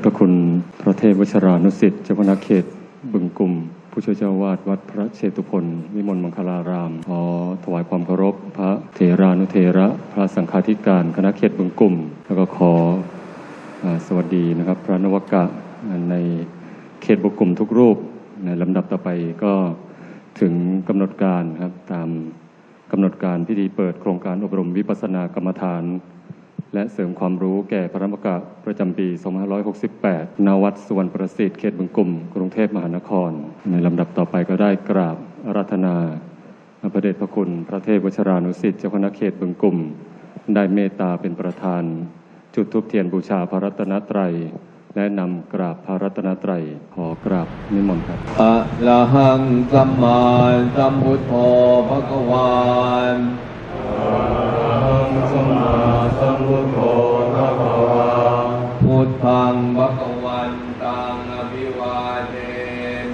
จพระคุณพระเทพวชรานุสิทธิ์เจ้าคณะเขตบึงกลุ่ม ผู้ช่วยเจ้าวาดวัดพระเชตุพนวิมลมังคลาราม ขอถวายความเคารพ พระเถรานุเถระ พระสังฆาธิการคณะเขตบึงกลุ่ม แล้วก็ขออสวัสดีนะครับ พระนวกะในเขตบึงกลุ่มทุกรูปในลำดับต่อไปก็ถึงกำหนดการครับตามกำหนดการพิธีเปิดโครงการอบรมวิปัสสนากรรมฐาน และเสริมความรู้แก่พระมกะประจำปี 2568ณวัดสุวรรณประสิทธิ์เขตบึงกลุ่ม กรุงเทพมหานคร ในลำดับต่อไปก็ได้กราบอารัธนาพระเดชพระคุณ พระเทพวชรานุสิทธิ์เจ้าคณะเขตบึงกลุ่ม ได้เมตตาเป็นประธาน จุดทุบเทียนบูชาพระรัตนตรัย และนำกราบพระรัตนตรัย ขอกราบนิมนต์ครับอะระหังสัมมาสัมพุทโธปะกวา ภะคะวานพุทธังภะคะวันตังอภิวาเท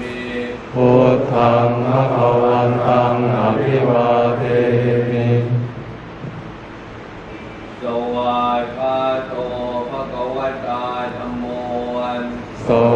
มิพุทธังภะคะวันตังอภิวาเทมิสวากขาโตภะคะวตาธัมโมสว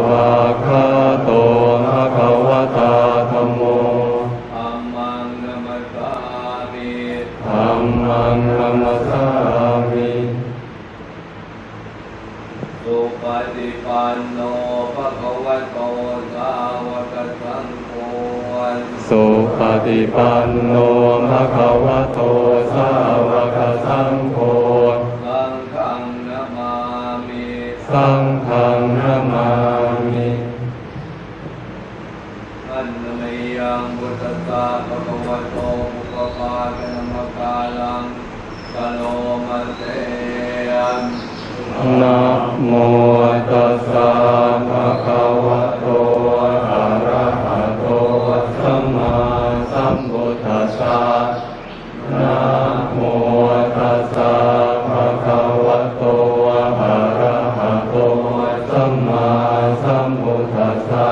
สุปฏิปันโนภะคะวะโตสาวกสังโฆสังฆังนามามิสังฆังนามามิอันนมยังพุทธัสสะภะคะวะโตภะคะวะกะนะมะกาลังกะโลมาเตยัมนะโมตัสสะภะคะวะโตอะระ สสะนะโมตัสสะภะคะวะโตอะระหะโตสัมมาสัมพุทธัสสะ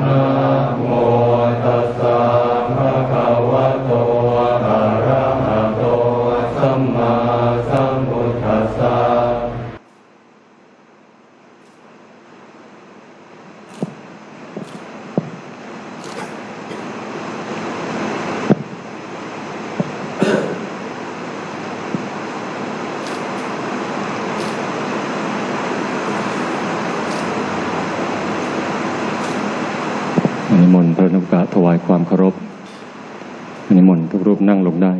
นะโมตัสสะภะคะวะโตอะระหะโตสัมมาสัมพุทธัสสะ นิมนต์พระนุกะถ วายความเคารพนิมนต์ทุกรูปนั่งลงได้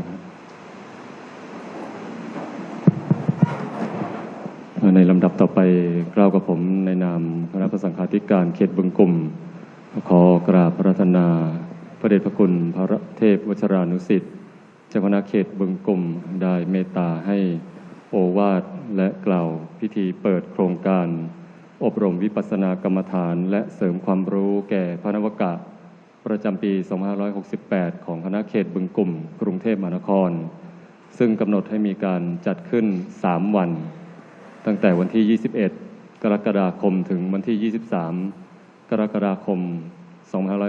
ในลำดับต่อไปกล่าวกับผมในนามคณะประสังฆาธิการเขตบึงกลุ่ม ขอกราบพระรัตนา พระเดชพระคุณพระเทพวชรานุสิทธิ์เจ้าคณะเขตบึงกลุ่มได้เมตตาให้โอวาทและกล่าวพิธีเปิดโครงการ อบรมวิปัสสนากรรมฐาน และเสริมความรู้แก่พระนวกะ ประจำปี 2568 ของคณะเขตบึงกลุ่ม กรุงเทพมหานคร ซึ่งกำหนดให้มีการจัดขึ้น 3 วัน ตั้งแต่วันที่ 21 กรกฎาคมถึงวันที่ 23 กรกฎาคม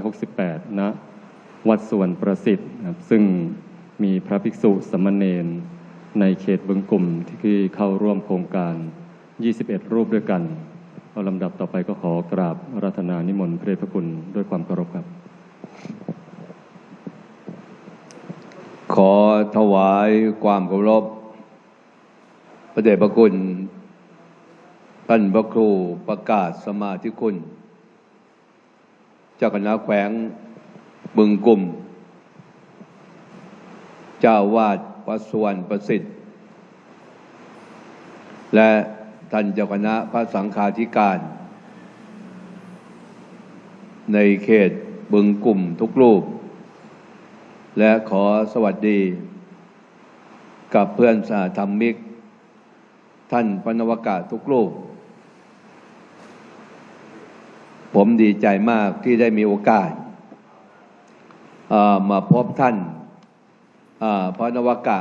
2568ณวัดสวนประสิทธิ์ซึ่งมีพระภิกษุสามเณรในเขตบึงกลุ่มที่เข้าร่วมโครงการ 21 รูปด้วยกันเอาลำดับต่อไปก็ขอกราบราธนานิมนต์พระเดชพระคุณด้วยความเคารพครับ ขอถวายความเคารพพระเดชพระคุณ ท่านพระครูประกาศสมาธิคุณ เจ้าคณะแขวงบึงกลุ่ม เจ้าวาดวัดสวรรประสิทธิ์ และท่านเจ้าคณะพระสังฆาธิการ ในเขตบึงกลุ่มทุกรูป และขอสวัสดี กับเพื่อนสาธรรมิก ท่านพนวกาทุกรูป ผมดีใจมากที่ได้มีโอกาสมาพบท่านพระนวกะ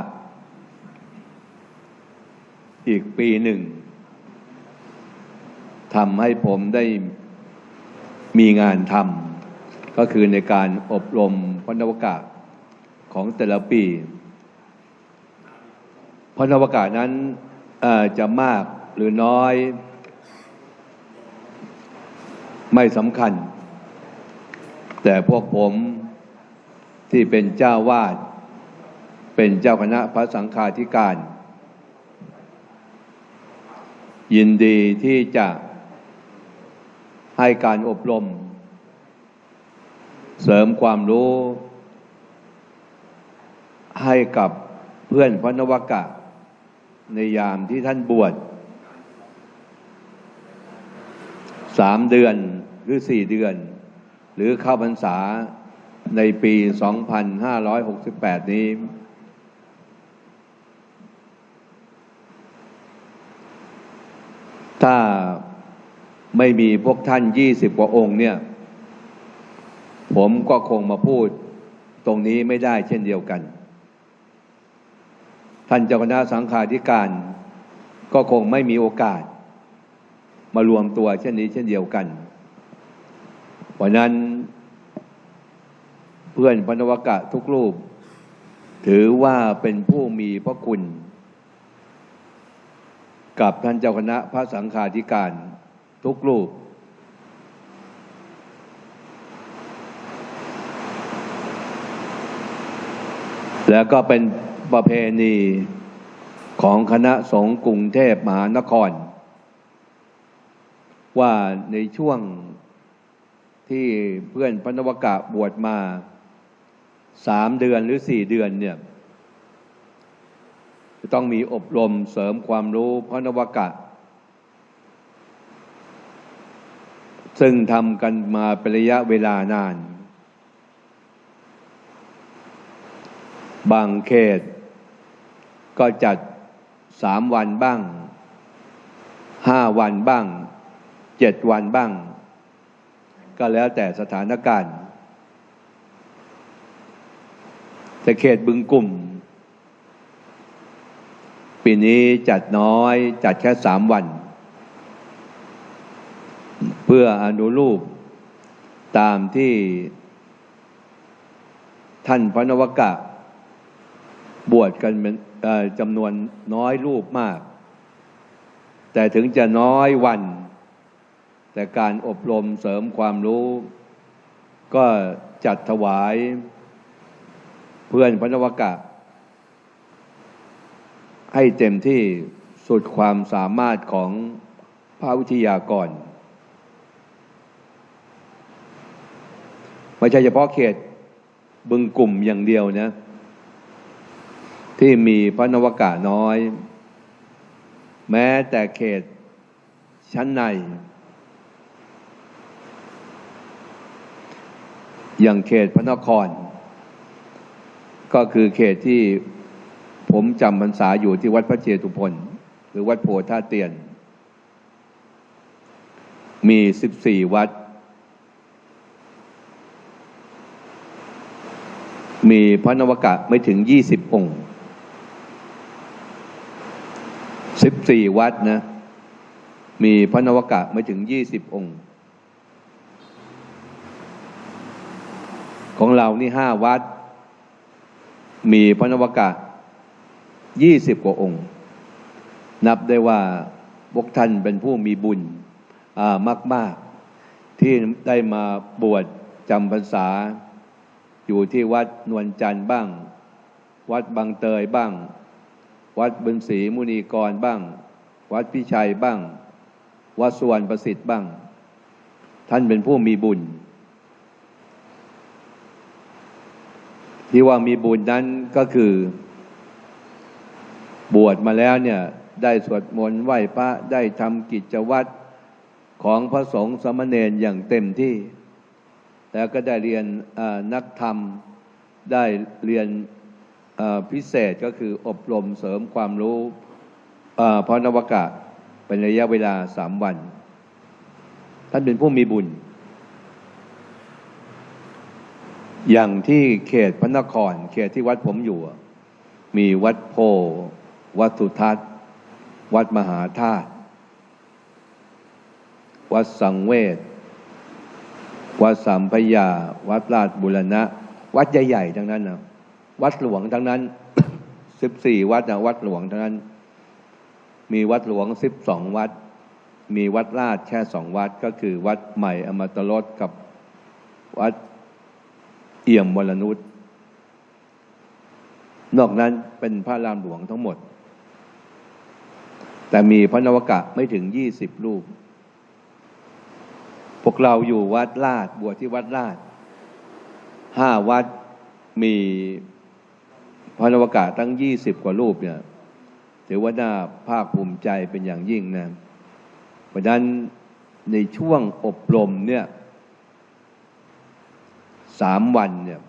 อีกปีหนึ่งทำให้ผมได้มีงานทำก็คือในการอบรมพระนวกะ ของแต่ละปีเพราะนวากาศนั้นจะมากหรือน้อย ไม่สำคัญ แต่พวกผมที่เป็นเจ้าวาด เป็นเจ้าคณะพระสังฆาธิการ ยินดีที่จะให้การอบรม เสริมความรู้ ให้กับเพื่อนพระนวกะ ในยามที่ท่านบวชสามเดือนหรือสี่เดือน หรือเข้าพรรษาในปี 2568 นี้ ถ้าไม่มีพวกท่านยี่สิบกว่าองค์เนี่ย ผมก็คงมาพูดตรงนี้ไม่ได้เช่นเดียวกัน ท่านเจ้าคณะสังฆาธิการ ก็คงไม่มีโอกาส มารวมตัวเช่นนี้เช่นเดียวกันวันนั้นเพื่อนพนวกะทุกรูป ถือว่าเป็นผู้มีพระคุณ กับท่านเจ้าคณะพระสังฆาธิการทุกรูป แล้วก็เป็น ประเพณีของคณะสงฆ์กรุงเทพมหานคร ว่าในช่วงที่เพื่อนพระนวกะบวชมาสามเดือนหรือสี่เดือนเนี่ยจะต้องมีอบรมเสริมความรู้พระนวกะ ซึ่งทำกันมาเป็นระยะเวลานาน บางเขต ก็จัดสามวันบ้างห้าวันบ้างเจ็ดวันบ้าง ก็แล้วแต่สถานการณ์แต่เขตบึงกลุ่ม ปีนี้จัดน้อยจัดแค่สามวัน เพื่ออนุรูป ตามที่ ท่านพระนวกะ บวชกันเป็นเอ่อ จำนวนน้อยรูปมาก แต่ถึงจะน้อยวัน แต่การอบรมเสริมความรู้ ก็จัดถวายเพื่อนพระนวกะ ให้เต็มที่สุดความสามารถของพระวิทยากรไม่ใช่เฉพาะเขตบึงกลุ่มอย่างเดียวนะ ที่มีพระนวกะน้อย แม้แต่เขตชั้นใน อย่างเขตพระนคร ก็คือเขตที่ผมจำพรรษาอยู่ที่วัดพระเจตุพนหรือวัดโพธาเตียน มีสิบสี่วัด มีพระนวกะไม่ถึงยี่สิบองค์ สิบสี่วัดนะ มีพระนวกะไม่ถึงยี่สิบองค์ ของเรานี่ห้าวัด มีพระนวกะยี่สิบกว่าองค์ นับได้ว่าพวกท่านเป็นผู้มีบุญมากๆที่ได้มาบวชจำพรรษา อยู่ที่วัดนวลจันทร์บ้าง วัดบางเตยบ้าง วัดบุญศรีมุนีกรบ้าง วัดพิชัยบ้าง วัดสวรรณประสิทธิ์บ้าง ท่านเป็นผู้มีบุญ ที่ว่ามีบุญนั้นก็คือบวชมาแล้วเนี่ยได้สวดมนต์ไหว้พระได้ทำกิจวัตรของพระสงฆ์สามเณรอย่างเต็มที่ แล้วก็ได้เรียนนักธรรม ได้เรียน พิเศษก็คืออบรมเสริมความรู้พระนวกะเป็นระยะเวลาสามวัน ท่านเป็นผู้มีบุญ อย่างที่เขตพระนคร เขตที่วัดผมอยู่ มีวัดโพ วัดสุทัศน์ วัดมหาธาตุวัดสังเวชวัดสัมพยา วัดราชบุรณะ วัดใหญ่ๆทั้งนั้นนะ วัดหลวงทั้งนั้นสิบสี่วัดนะวัดหลวงทั้งนั้น มีวัดหลวงสิบสองวัด มีวัดลาดแค่สองวัดก็คือ วัดใหม่อมตรสกับวัดเอี่ยมวรนุชนอกนั้นเป็นพระรามหลวงทั้งหมด แต่มีพระนวกะไม่ถึงยี่สิบรูป พวกเราอยู่วัดลาดบวชที่วัดลาดห้าวัดมี พระนวกะตั้งยี่สิบกว่ารูปเนี่ยถือว่าน่าภาคภูมิใจเป็นอย่างยิ่งนะเพราะฉะนั้นในช่วงอบรมเนี่ยสามวันเนี่ย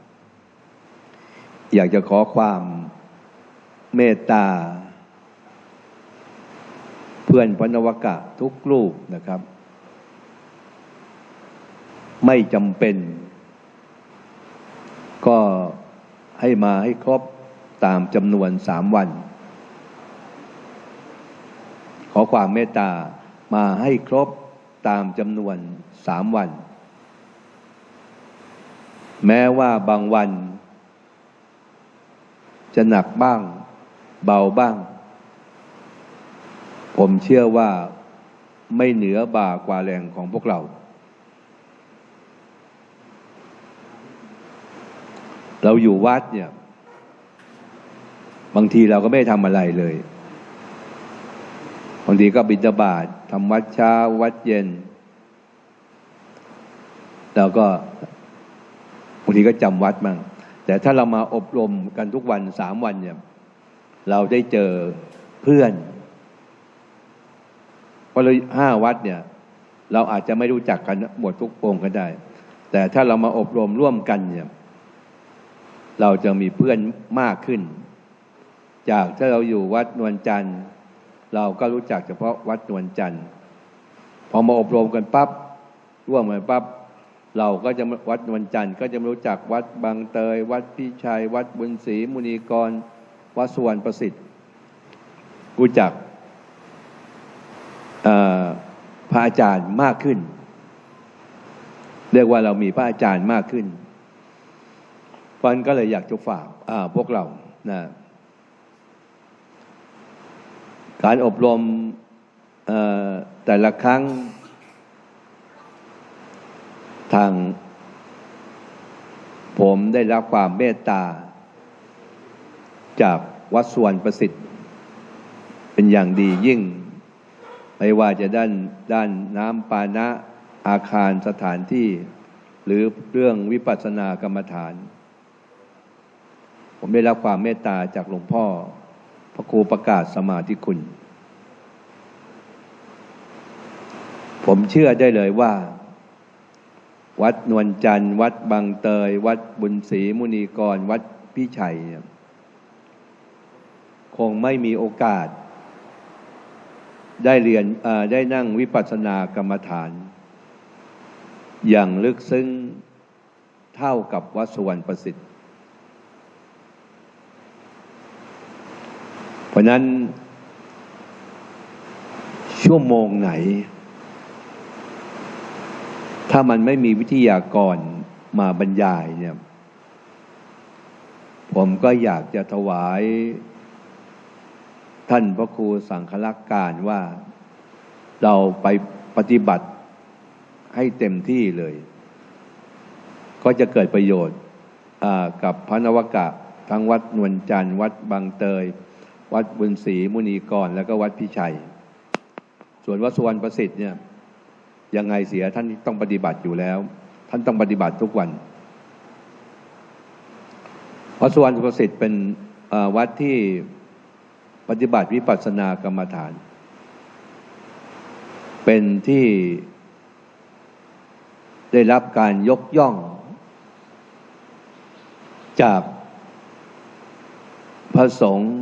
อยากจะขอความเมตตา เพื่อนพระนวกะทุกรูปนะครับ ไม่จำเป็น ก็ให้มาให้ครบ ตามจำนวนสามวัน ขอความเมตตามาให้ครบตามจำนวนสามวัน แม้ว่าบางวัน จะหนักบ้าง เบาบ้าง ผมเชื่อว่าไม่เหนือบ่ากว่าแรงของพวกเราเราอยู่วัดเนี่ย บางทีเราก็ไม่ได้ทำอะไรเลยบางทีก็บิณฑบาตทำวัดเช้าวัดเย็น แล้วก็บางทีก็จำวัดมั่งแต่ถ้าเรามาอบรมกันทุกวันสามวันเนี่ย เราได้เจอเพื่อนเพราะเราห้าวัดเนี่ย เราอาจจะไม่รู้จักกันหมดทุกองค์ก็ได้ แต่ถ้าเรามาอบรมร่วมกันเนี่ย เราจะมีเพื่อนมากขึ้น จากถ้าเราอยู่วัดนวลจันทร์ เราก็รู้จักเฉพาะวัดนวลจันทร์พอมาอบรมกันปั๊บร่วมกันปั๊บเราก็จะวัดนวลจันทร์ก็จะรู้จักวัดบางเตย วัดพิชัย วัดบุญศรีมุนีกร วัดสวรรณประสิทธิ์รู้จักพระอาจารย์มากขึ้น เรียกว่าเรามีพระอาจารย์มากขึ้นฟันก็เลยอยากจะฝากพวกเรานะ การอบรมแต่ละครั้ง ทาง ผมได้รับความเมตตา จากวัดสวนประสิทธิ์ เป็นอย่างดียิ่ง ไม่ว่าจะด้านด้านน้ำปานะอาคารสถานที่ หรือเรื่องวิปัสสนากรรมฐาน ผมได้รับความเมตตาจากหลวงพ่อ พระครูประกาศสมาธิคุณ ผมเชื่อได้เลยว่า วัดนวลจันทร์ วัดบางเตย วัดบุญศรีมุนีกร วัดพี่ชัย คงไม่มีโอกาส ได้เรียนได้นั่งวิปัสสนากรรมฐาน อย่างลึกซึ้งเท่ากับวัดสวรรณประสิทธิ์ เพ ราะนั้น ชั่วโมงไหน ถ้ามันไม่มีวิทยากรมาบรรยายเนี่ย ผมก็อยากจะถวาย ท่านพระครูสังฆลักษณ์การว่าเราไปปฏิบัติให้เต็มที่เลย ก็จะเกิดประโยชน์กับพระนวกะ ทั้งวัดนวลจันทร์วัดบางเตย วัดบุญศรีมุนีกรแล้วก็วัดพิชัย ส่วนวัดสุวรรณประสิทธิ์เนี่ยยังไงเสียท่านต้องปฏิบัติอยู่แล้ว ท่านต้องปฏิบัติทุกวันวัดสุวรรณประสิทธิ์เป็นวัดที่ปฏิบัติวิปัสสนากรรมฐาน เป็นที่ได้รับการยกย่อง จากพระสงฆ์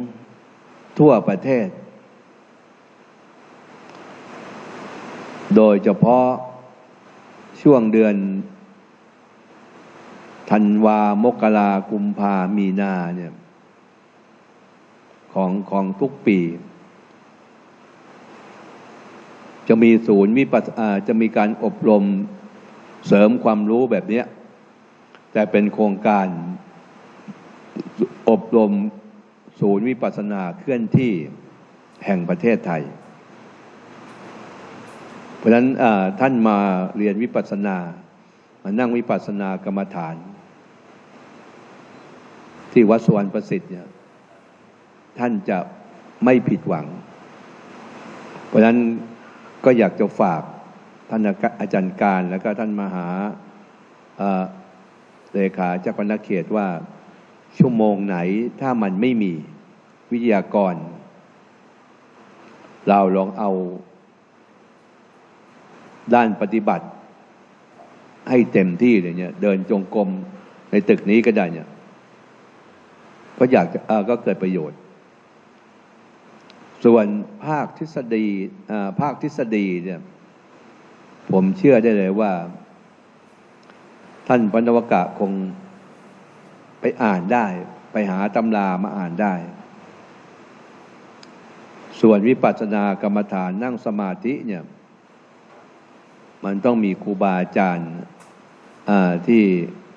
ทั่วประเทศ โดยเฉพาะช่วงเดือนธันวามกรากุมภามีนาเนี่ยของของทุกปี จะมีศูนย์วิปัสจะมีการอบรมเสริมความรู้แบบนี้แต่เป็นโครงการอบรม ศูนย์วิปัสสนาเคลื่อนที่แห่งประเทศไทย เพราะฉะนั้นท่านมาเรียนวิปัสสนา มานั่งวิปัสสนากรรมฐาน ที่วัดสวรรณประสิทธิ์เนี่ยท่านจะไม่ผิดหวัง เพราะฉะนั้นก็อยากจะฝากท่านอาจารย์การแล้วก็ท่านมหาเอ่อเลขาเจ้าคณะเขตว่า ชั่วโมงไหนถ้ามันไม่มีวิทยากร เราลองเอา ด้านปฏิบัติ ให้เต็มที่เลยเนี่ย เดินจงกรมในตึกนี้ก็ได้เนี่ยก็อยากจะก็เกิดประโยชน์ ส่วนภาคทฤษฎีภาคทฤษฎีเนี่ย ผมเชื่อได้เลยว่า ท่านปนวกะคง ไปอ่านได้ ไปหาตำรามาอ่านได้ ส่วนวิปัสสนากรรมฐานนั่งสมาธิเนี่ย มันต้องมีครูบาอาจารย์ที่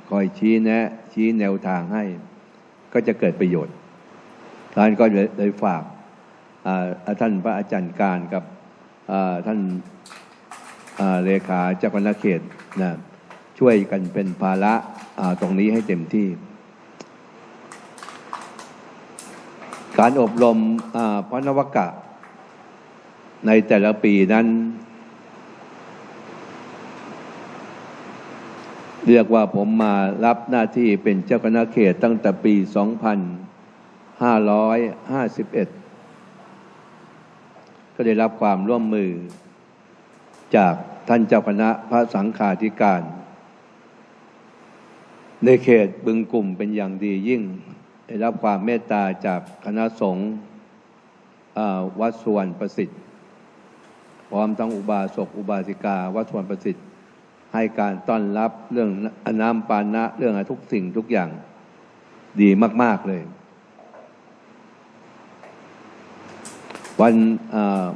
คอยชี้แนะ ชี้แนวทางให้ ก็จะเกิดประโยชน์ท่านก็เลยฝากท่านพระอาจารย์การกับท่านเลขาเจ้าคณะเขตนะช่วยกันเป็นภาระตรงนี้ให้เต็มที่ การอบรมพระนวกะ ในแต่ละปีนั้น เรียกว่าผมมารับหน้าที่เป็นเจ้าคณะเขตตั้งแต่ปี 2551 ก็ได้รับความร่วมมือ จากท่านเจ้าคณะพระสังฆาธิการ ในเขตบึงกลุ่มเป็นอย่างดียิ่ง ได้รับความเมตตาจากคณะสงฆ์วัดสวรรณประสิทธิ์ พร้อมทั้งอุบาสกอุบาสิกา วัดสวรรณประสิทธิ์ ให้การต้อนรับเรื่องอน้ำปานะเรื่องทุกสิ่งทุกอย่างดีมาก ๆ เลย วันอ่า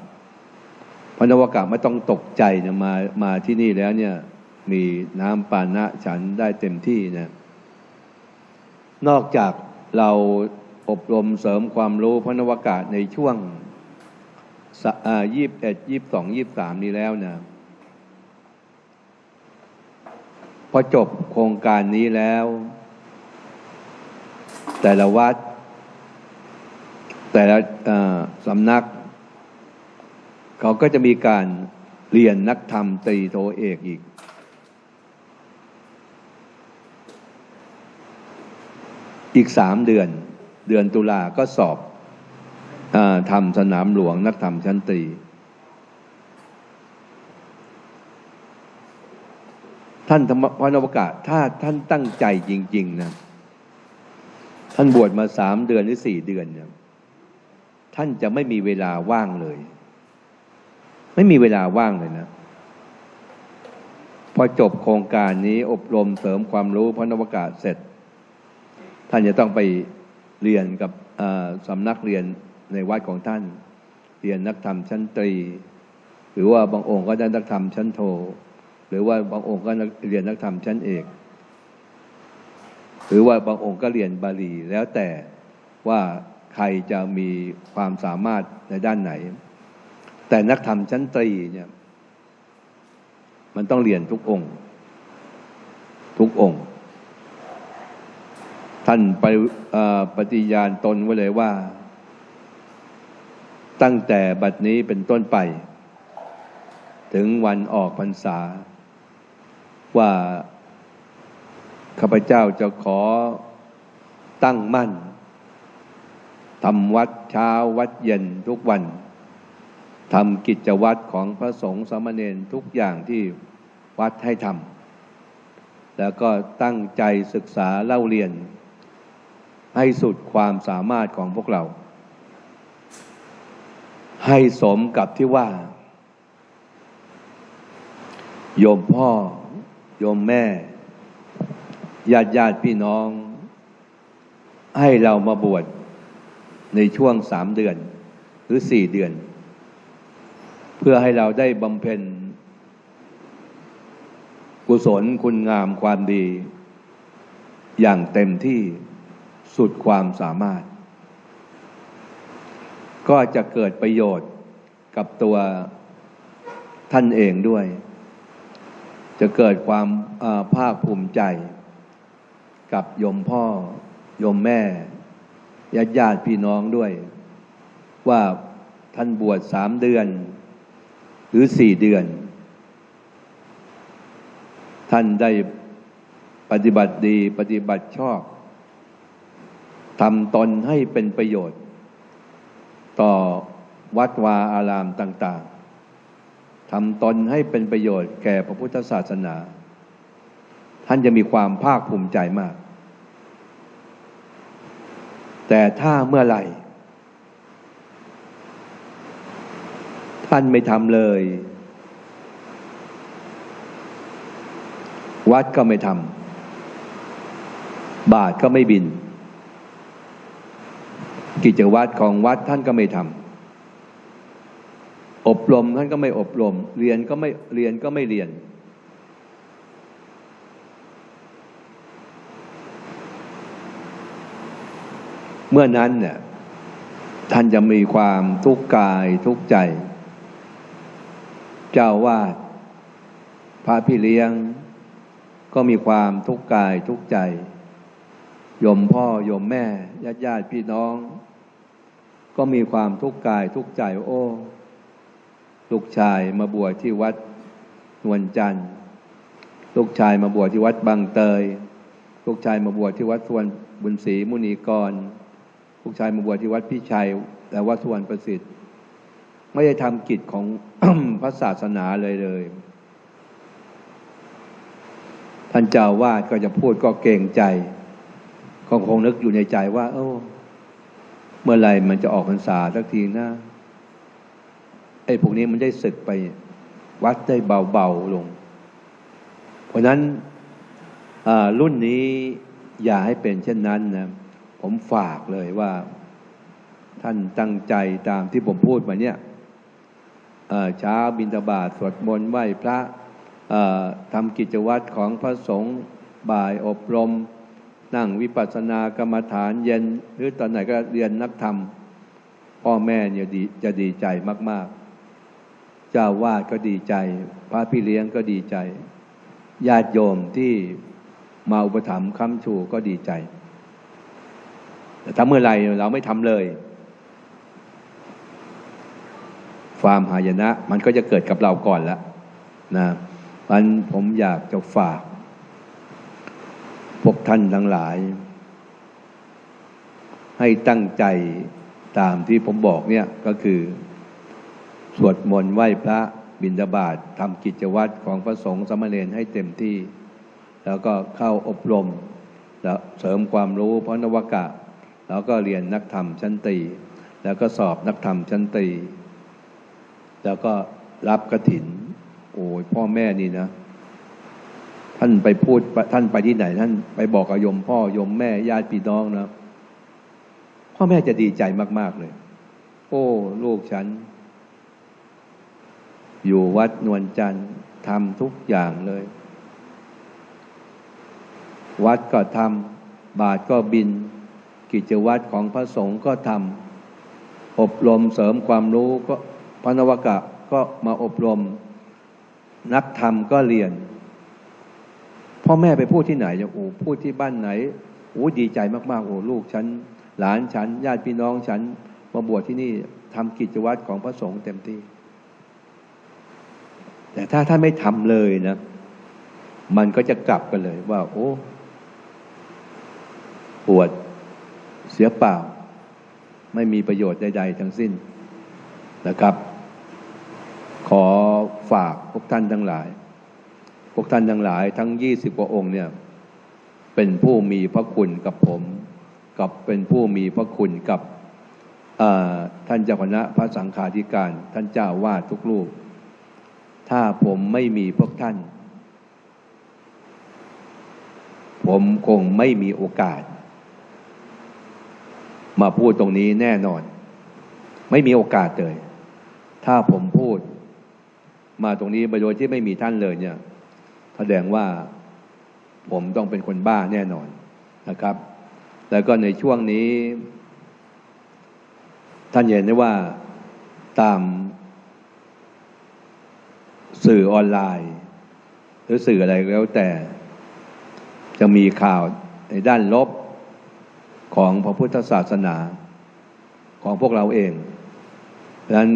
วันนวกะไม่ต้องตกใจนี่ยมามาที่นี่แล้วเนี่ยมีน้ำปานะฉันได้เต็มที่เนี่ยนอกจาก เราอบรมเสริมความรู้พระนวกะในช่วงยี่สิบเอ็ดยี่สิบสองยี่สิบสามนี้แล้วเนี่ยพอจบโครงการนี้แล้ว แต่ละวัด แต่ละสำนัก เขาก็จะมีการเรียนนักธรรมตรีโทเอกอีก อีกสามเดือน เดือนตุลาก็สอบอทำสนามหลวงนักธรรมชั้นตรีท่านธรรมพระนวกะถ้าท่านตั้งใจจริง ๆ นะ ท่านบวชมาสามเดือนหรือสี่เดือนเนี่ยท่านจะไม่มีเวลาว่างเลย ไม่มีเวลาว่างเลยนะ พอจบโครงการนี้อบรมเสริมความรู้พระนวกะเสร็จ ท่านจะต้องไปเรียนกับสำนักเรียนในวัดของท่าน เรียนนักธรรมชั้นตรี หรือว่าบางองค์ก็ได้นักธรรมชั้นโท หรือว่าบางองค์ก็เรียนนักธรรมชั้นเอก หรือว่าบางองค์ก็เรียนบาลีแล้วแต่ว่าใครจะมีความสามารถในด้านไหน แต่นักธรรมชั้นตรีเนี่ยมันต้องเรียนทุกองค์ ทุกองค์ ท่านไปปฏิญาณตนไว้เลยว่า ตั้งแต่บัดนี้เป็นต้นไป ถึงวันออกพรรษา ว่าข้าพเจ้าจะขอตั้งมั่นทำวัดเช้าวัดเย็นทุกวันทำกิจวัตรของพระสงฆ์สามเณรทุกอย่างที่วัดให้ทำแล้วก็ตั้งใจศึกษาเล่าเรียน ให้สุดความสามารถของพวกเรา ให้สมกับที่ว่า โยมพ่อ โยมแม่ญาติญาติพี่น้อง ให้เรามาบวชในช่วงสามเดือน หรือสี่เดือน เพื่อให้เราได้บำเพ็ญกุศลคุณงามความดี อย่างเต็มที่ สุดความสามารถ ก็จะเกิดประโยชน์กับตัวท่านเองด้วย จะเกิดความาภาคภูมิใจ กับยมพ่อยมแม่ญาติญาติพี่น้องด้วย ว่าท่านบวชสามเดือน หรือสี่เดือน ท่านได้ปฏิบัติดีปฏิบัติชอบ ทำตนให้เป็นประโยชน์ ต่อวัดวาอารามต่าง ๆทำตนให้เป็นประโยชน์แก่พระพุทธศาสนา ท่านจะมีความภาคภูมิใจมาก แต่ถ้าเมื่อไหร่ ท่านไม่ทำเลย วัดก็ไม่ทำบาทก็ไม่บิน กิจวัตรของวัดท่านก็ไม่ทำอบรมท่านก็ไม่อบรม เรียนก็ไม่เรียนก็ไม่เรียน เมื่อนั้นเนี่ยท่านจะมีความทุกข์กายทุกข์ใจ เจ้าวาดพระพี่เลี้ยง ก็มีความทุกข์กายทุกข์ใจ ยมพ่อโยมแม่ญาติญาติพี่น้อง ก็มีความทุกข์กายทุกข์ใจโอ้ลูกชายมาบวชที่วัดนวลจันทร์ลูกชายมาบวชที่วัดบางเตย ลูกชายมาบวชที่วัดสวนบุญศรีมุนีกร ลูกชายมาบวชที่วัดพี่ชัยและวัดสวนประสิทธิ์ ไม่ได้ทำกิจของพระศาสนาเลยเลย ท่านเจ้าวาดก็จะพูดก็เกรงใจ ก็คงนึกอยู่ในใจว่าเออเมื่อไรมันจะออกพรรษาสักทีนะไอ้พวกนี้มันได้ศึกไป วัดได้เบาๆลง เพราะนั้นรุ่นนี้อย่าให้เป็นเช่นนั้นนะผมฝากเลยว่า ท่านตั้งใจตามที่ผมพูดมาเนี่ยเช้าบิณฑบาตสวดมนต์ไหว้พระทำกิจวัตรของพระสงฆ์บ่ายอบรม นั่งวิปัสสนากรรมฐานเย็นหรือตอนไหนก็เรียนนักธรรม พ่อแม่เนี่ยดีจะดีใจมาก ๆ เจ้าวาดก็ดีใจ พระพี่เลี้ยงก็ดีใจ ญาติโยมที่มาอุปถัมภ์ค้ำชูก็ดีใจ แต่ถ้าเมื่อไรเราไม่ทำเลย ความหายนะ มันก็จะเกิดกับเราก่อนแล้วนะมันผมอยากจะฝาก พวกท่านทั้งหลาย ให้ตั้งใจตามที่ผมบอกเนี่ยก็คือ สวดมนต์ไหว้พระบิณฑบาตทำกิจวัตรของพระสงฆ์สมณเณรให้เต็มที่ แล้วก็เข้าอบรม แล้วเสริมความรู้เพราะนวกะ แล้วก็เรียนนักธรรมชั้นตี แล้วก็สอบนักธรรมชั้นตี แล้วก็รับกระถิน โอ้ยพ่อแม่นี่นะ ท่านไปพูดท่านไปที่ไหน ท่านไปบอกกับโยมพ่อโยมแม่ญาติพี่น้องนะพ่อแม่จะดีใจมาก ๆ เลย โอ้ ลูกฉัน อยู่วัดนวลจันทร์ทำทุกอย่างเลย วัดก็ทำบาทก็บิน กิจวัตรของพระสงฆ์ก็ทำอบรมเสริมความรู้ก็พระนวกะก็มาอบรม นักธรรมก็เรียน พ่อแม่ไปพูดที่ไหนจะโอ้พูดที่บ้านไหนโอ้ดีใจมากๆโอ้ลูกฉันหลานฉันญาติพี่น้องฉันมาบวชที่นี่ทำกิจวัตรของพระสงฆ์เต็มที่ แต่ถ้าท่านไม่ทำเลยนะ มันก็จะกลับกันเลยว่า โอ้ปวดเสียเปล่า ไม่มีประโยชน์ใดๆทั้งสิ้นนะครับ ขอฝากพวกท่านทั้งหลาย พวกท่านทั้งหลายทั้งยี่สิบกว่าองค์เนี่ยเป็นผู้มีพระคุณกับผม กับเป็นผู้มีพระคุณกับท่านเจ้าคณะพระสังฆาธิการ ท่านเจ้าวาดทุกรูป ถ้าผมไม่มีพวกท่าน ผมคงไม่มีโอกาส มาพูดตรงนี้แน่นอน ไม่มีโอกาสเลย ถ้าผมพูด มาตรงนี้โดยที่ไม่มีท่านเลยเนี่ย แสดงว่าผมต้องเป็นคนบ้าแน่นอนนะครับ แล้วก็ในช่วงนี้ ท่านเห็นได้ว่าตามสื่อออนไลน์ หรือสื่ออะไรแล้วแต่ จะมีข่าวในด้านลบของพระพุทธศาสนาของพวกเราเองเพราะฉะนั้น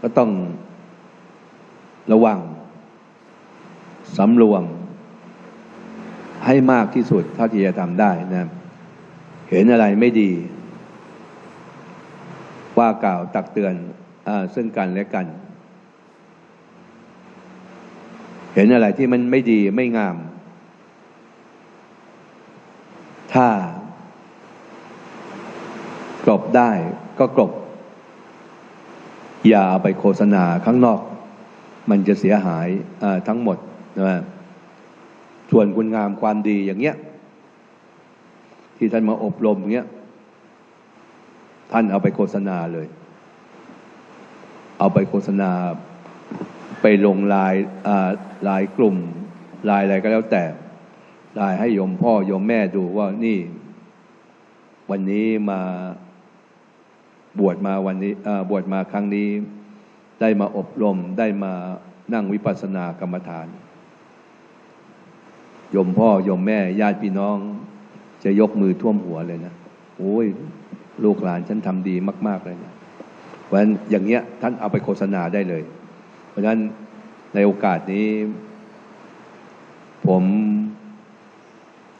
ก็ต้องระวัง สำรวม ให้มากที่สุดเท่าที่จะทำได้นะ เห็นอะไรไม่ดี ว่ากล่าวตักเตือนอซึ่งกันและกัน เห็นอะไรที่มันไม่ดีไม่งาม ถ้ากลบได้ก็กลบ อย่าเอาไปโฆษณาข้างนอก มันจะเสียหายทั้งหมด นะส่วนคุณงามความดีอย่างเงี้ย ที่ท่านมาอบรมเงี้ย ท่านเอาไปโฆษณาเลย เอาไปโฆษณา ไปลงลายอ่าลายกลุ่ม ลายอะไรก็แล้วแต่ลายให้โยมพ่อโยมแม่ดูว่านี่ วันนี้มาบวชมาวันนี้อ่าบวชมาครั้งนี้ ได้มาอบรมได้มานั่งวิปัสสนากรรมฐาน ยมพ่อโยมแม่ญาติพี่น้อง จะยกมือท่วมหัวเลยนะโอ้ยลูกหลานฉันทำดีมาก ๆ เลยนะเพราะฉะนั้นอย่างเงี้ยท่านเอาไปโฆษณาได้เลย เพราะฉะนั้นในโอกาสนี้ ผม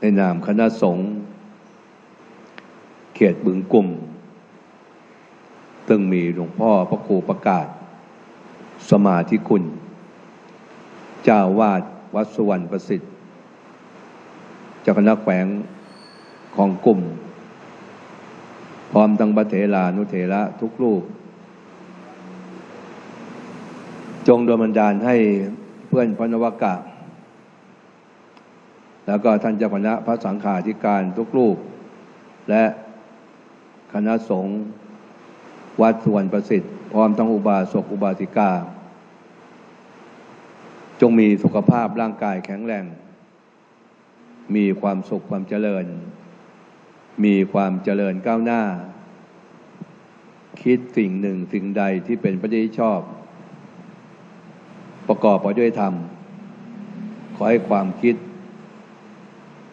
ในนามคณะสงฆ์เขตบึงกลุ่มซึ่งมีหลวงพ่อพระครูประกาศ สมาธิคุณ เจ้าวาดวัดสุวรรณประสิทธิ์ จ้าคณะแขวงของกลุ่ม พร้อมทั้งพระเถรานุเถระทุกรูปจงโดนบันดาลให้เพื่อนพระนวกะ แล้วก็ท่านเจ้าคณะพระสังฆาธิการทุกรูปและคณะสงฆ์วัดสุวรรณประสิทธิ์ พร้อมทั้งอุบาสกอุบาสิกา จงมีสุขภาพร่างกายแข็งแรง มีความสุขความเจริญ มีความเจริญก้าวหน้า คิดสิ่งหนึ่งสิ่งใดที่เป็นพระดีชอบ ประกอบไปด้วยธรรม ขอให้ความคิด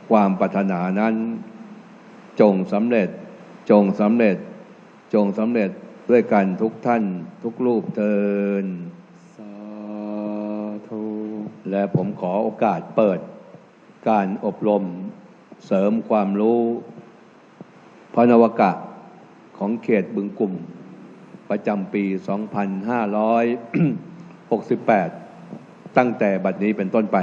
ความปรารถนานั้น จงสำเร็จ จงสำเร็จ จงสำเร็จด้วยกันทุกท่านทุกรูปเทินสาธุและผมขอโอกาสเปิด การอบรมเสริมความรู้พนวกะของเขตบึงกลุ่ม ประจำปี 2568 ตั้งแต่บัดนี้เป็นต้นไป